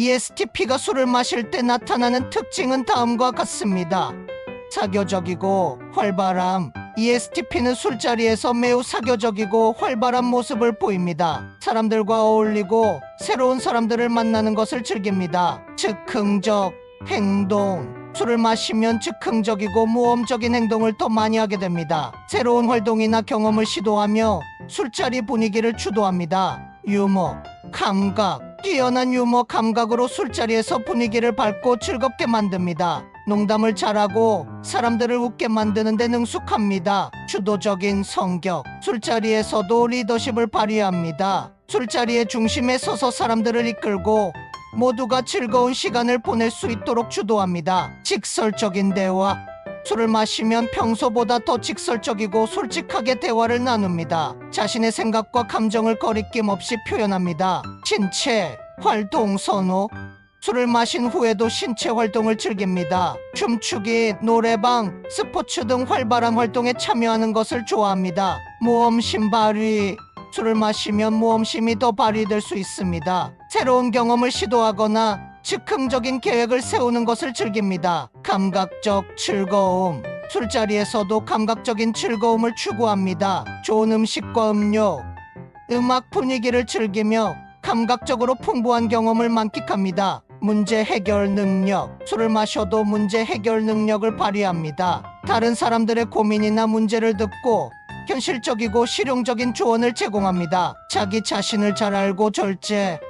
ESTP가 술을 마실 때 나타나는 특징은 다음과 같습니다. 사교적이고 활발함. ESTP는 술자리에서 매우 사교적이고 활발한 모습을 보입니다. 사람들과 어울리고 새로운 사람들을 만나는 것을 즐깁니다. 즉흥적 행동. 술을 마시면 즉흥적이고 모험적인 행동을 더 많이 하게 됩니다. 새로운 활동이나 경험을 시도하며 술자리 분위기를 주도합니다. 유머, 감각, 뛰어난 유머 감각으로 술자리에서 분위기를 밝고 즐겁게 만듭니다. 농담을 잘하고 사람들을 웃게 만드는 데 능숙합니다. 주도적인 성격, 술자리에서도 리더십을 발휘합니다. 술자리의 중심에 서서 사람들을 이끌고 모두가 즐거운 시간을 보낼 수 있도록 주도합니다. 직설적인 대화. 술을 마시면 평소보다 더 직설적이고 솔직하게 대화를 나눕니다. 자신의 생각과 감정을 거리낌 없이 표현합니다. 신체, 활동 선호. 술을 마신 후에도 신체 활동을 즐깁니다. 춤추기, 노래방, 스포츠 등 활발한 활동에 참여하는 것을 좋아합니다. 모험심 발휘. 술을 마시면 모험심이 더 발휘될 수 있습니다. 새로운 경험을 시도하거나 즉흥적인 계획을 세우는 것을 즐깁니다. 감각적 즐거움. 술자리에서도 감각적인 즐거움을 추구합니다. 좋은 음식과 음료, 음악 분위기를 즐기며 감각적으로 풍부한 경험을 만끽합니다. 문제 해결 능력. 술을 마셔도 문제 해결 능력을 발휘합니다. 다른 사람들의 고민이나 문제를 듣고 현실적이고 실용적인 조언을 제공합니다. 자기 자신을 잘 알고 절제.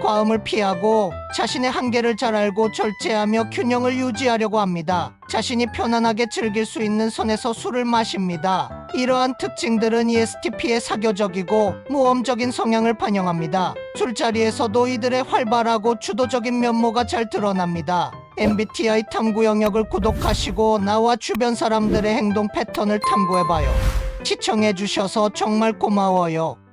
과음을 피하고 자신의 한계를 잘 알고 절제하며 균형을 유지하려고 합니다. 자신이 편안하게 즐길 수 있는 선에서 술을 마십니다. 이러한 특징들은 ESTP의 사교적이고 모험적인 성향을 반영합니다. 술자리에서도 이들의 활발하고 주도적인 면모가 잘 드러납니다. MBTI 탐구 영역을 구독하시고 나와 주변 사람들의 행동 패턴을 탐구해봐요. 시청해주셔서 정말 고마워요.